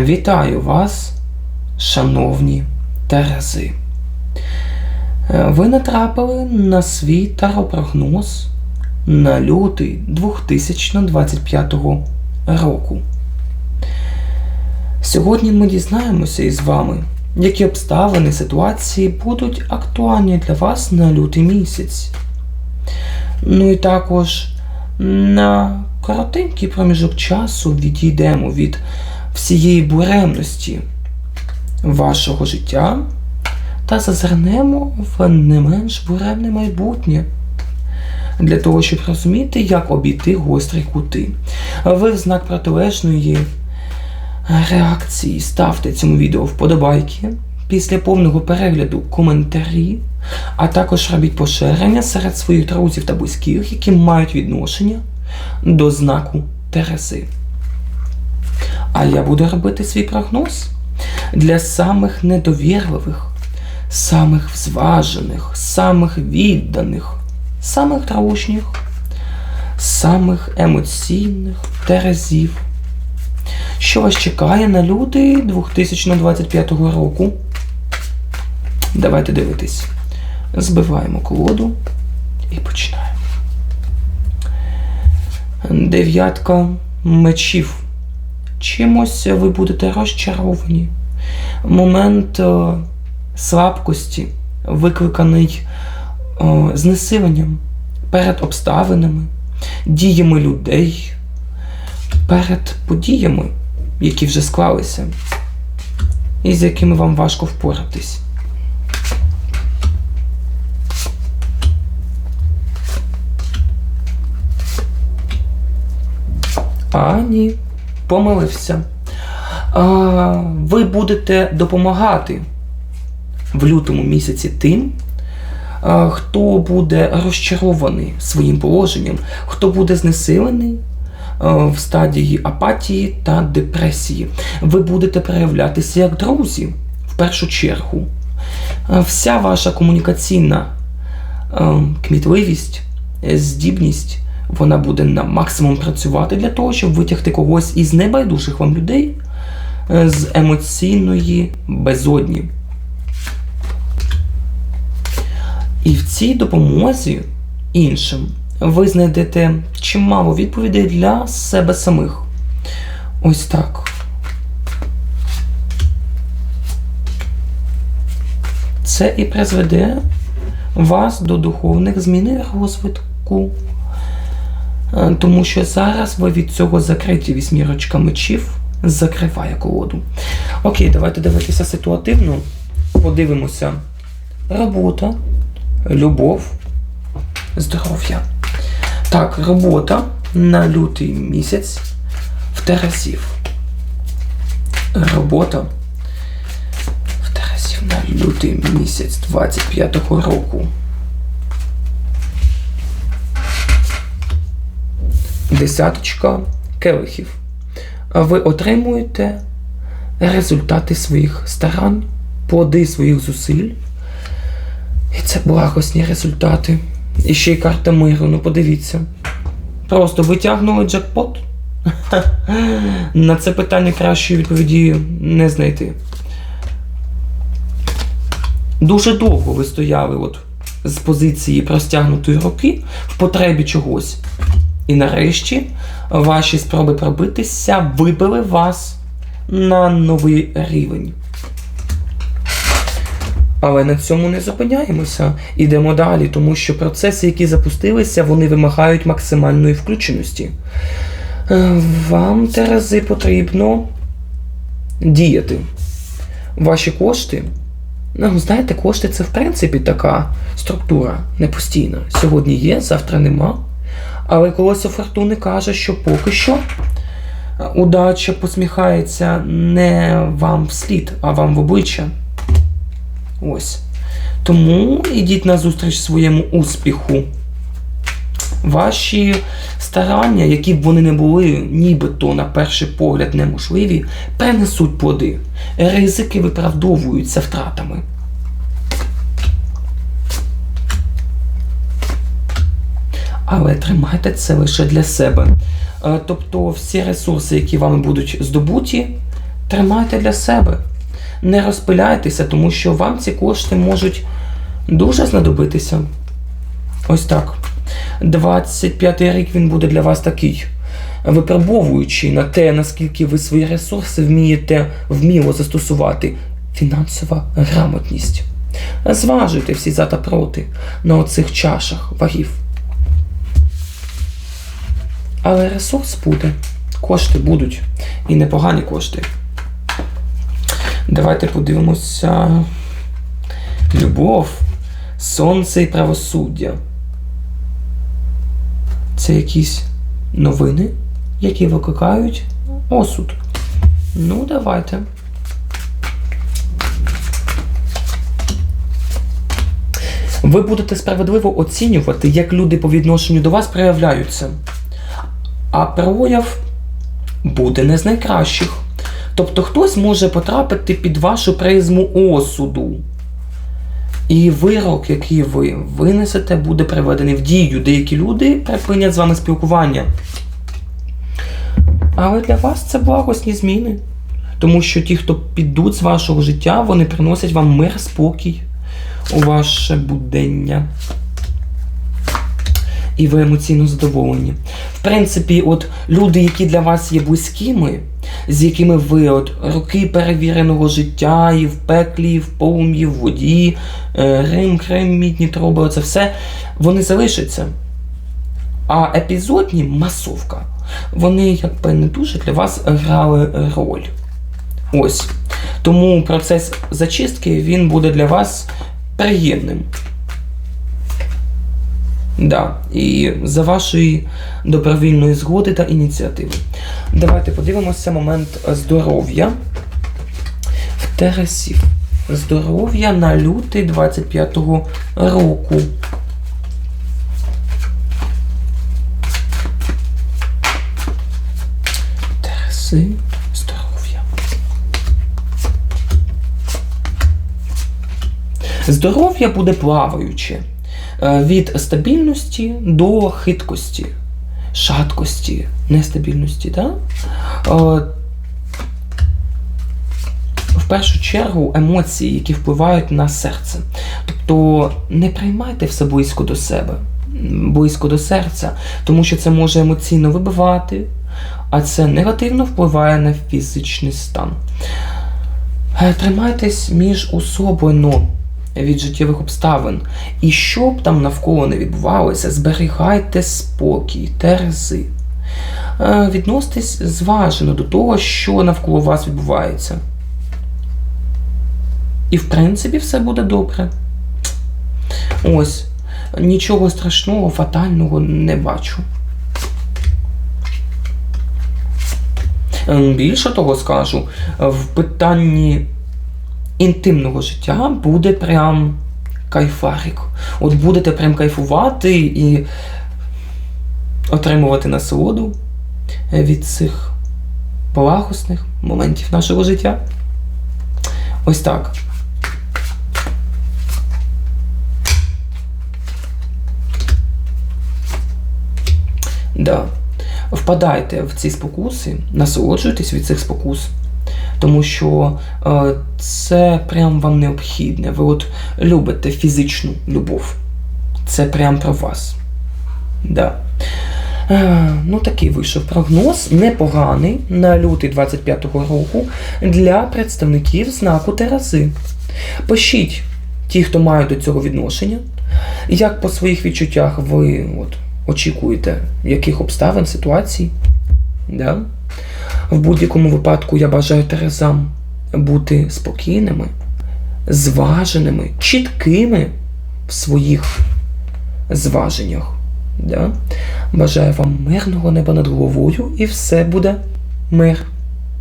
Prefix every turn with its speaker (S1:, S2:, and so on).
S1: Вітаю вас, шановні Терези. Е, Ви натрапили на свій таропрогноз на лютий 2025 року. Сьогодні ми дізнаємося із вами, які обставини ситуації будуть актуальні для вас на лютий місяць. Ну і також на коротенький проміжок часу відійдемо від всієї буремності вашого життя та зазирнемо в не менш буремне майбутнє. Для того, щоб розуміти, як обійти гострі кути. Ви в знак протилежної реакції ставте цьому відео вподобайки. Після повного перегляду коментарі, а також робіть поширення серед своїх друзів та близьких, які мають відношення до знаку Тереси. А я буду робити свій прогноз для самих недовірливих, самих зважених, самих відданих, самих дружніх, самих емоційних терезів. Що вас чекає на лютий 2025 року? Давайте дивитись. Збиваємо колоду і починаємо. Дев'ятка мечів. Чимось ви будете розчаровані. Момент е, слабкості, викликаний е, знесиленням перед обставинами, діями людей, перед подіями, які вже склалися, і з якими вам важко впоратись. А помилився. Ви будете допомагати в лютому місяці тим, хто буде розчарований своїм положенням, хто буде знесилений в стадії апатії та депресії. Ви будете проявлятися як друзі в першу чергу. Вся ваша комунікаційна кмітливість, здібність вона буде на максимум працювати для того, щоб витягти когось із небайдужих вам людей е, з емоційної безодні. І в цій допомозі іншим ви знайдете чимало відповідей для себе самих. Ось так. Це і призведе вас до духовних змін і розвитку. Е, Тому що зараз ви від цього закриті вісьмірочка мечів закриває колоду. Окей, давайте дивитися ситуативно. Подивимося. Робота, любов, здоров'я. Так, робота на лютий місяць в Тересів. Робота в Тересів на лютий місяць 25-го року. Десяточка келихів. Ви отримуєте результати своїх старань, плоди своїх зусиль. І це благосні результати. І ще й карта миру, ну подивіться. Просто витягнули джекпот. На це питання кращої відповіді не знайти. Дуже довго ви стояли от з позиції простягнутої руки в потребі чогось. І нарешті ваші спроби пробитися вибили вас на новий рівень. Але на цьому не зупиняємося. Ідемо далі, тому що процеси, які запустилися, вони вимагають максимальної включеності. Е, Вам, Терези, потрібно діяти. Ваші кошти. Ну, знаєте, кошти це в принципі така структура непостійна. Сьогодні є, завтра нема. Але колесо фортуни каже, що поки що удача посміхається не вам вслід, а вам в обличчя. Ось. Тому ідіть на зустріч своєму успіху. Ваші старання, які б вони не були, нібито на перший погляд неможливі, принесуть плоди. Ризики виправдовуються втратами. Але тримайте це лише для себе. Е, Тобто всі ресурси, які вами будуть здобуті, тримайте для себе. Не розпиляйтеся, тому що вам ці кошти можуть дуже знадобитися. Ось так. 25-й рік він буде для вас такий, випробовуючий на те, наскільки ви свої ресурси вмієте вміло застосувати. Фінансова грамотність. Зважуйте всі за та проти на оцих чашах вагів. Але ресурс буде. Кошти будуть. І непогані кошти. Давайте подивимося. Любов, сонце і правосуддя. Це якісь новини, які викликають осуд. Ну, давайте. Ви будете справедливо оцінювати, як люди по відношенню до вас проявляються. А прояв буде не з найкращих. Тобто хтось може потрапити під вашу призму осуду. І вирок, який ви винесете, буде приведений в дію. Деякі люди припинять з вами спілкування. Але для вас це благосні зміни. Тому що ті, хто підуть з вашого життя, вони приносять вам мир, спокій у ваше будення. І ви емоційно задоволені. В принципі, от люди, які для вас є близькими, з якими ви от роки перевіреного життя, і в пеклі, і в полум'ї, в воді, е, Рим, Крим, мідні труби, це все, вони залишаться. А епізодні масовка, вони якби не дуже для вас грали роль. Ось. Тому процес зачистки він буде для вас приємним. Да, і за вашої добровільної згоди та ініціативи. Давайте подивимося момент здоров'я в Тересів. Здоров'я на лютий 25-го року. Тереси, здоров'я. Здоров'я буде плаваюче. Е, від стабільності до хиткості, шаткості, нестабільності. Да? Е, В першу чергу емоції, які впливають на серце. Тобто не приймайте все близько до себе, близько до серця, тому що це може емоційно вибивати, а це негативно впливає на фізичний стан. Е, Тримайтесь між особою від життєвих обставин. І що б там навколо не відбувалося, зберігайте спокій, терези. Е, Відноситесь зважено до того, що навколо вас відбувається. І, в принципі, все буде добре. Ось. Нічого страшного, фатального не бачу. Ем, Більше того скажу, в питанні інтимного життя буде прям кайфарик. От будете прям кайфувати і отримувати насолоду від цих благосних моментів нашого життя. Ось так. Да. Впадайте в ці спокуси, насолоджуйтесь від цих спокус. Тому що е, це прям вам необхідне. Ви от любите фізичну любов. Це прям про вас. Да. Е, ну, такий вийшов прогноз, непоганий на лютий 25-го року для представників знаку Терези. Пишіть ті, хто мають до цього відношення, як по своїх відчуттях ви от, очікуєте, яких обставин, ситуацій. Да? В будь-якому випадку я бажаю Терезам бути спокійними, зваженими, чіткими в своїх зваженнях. Да? Бажаю вам мирного неба над головою і все буде мир.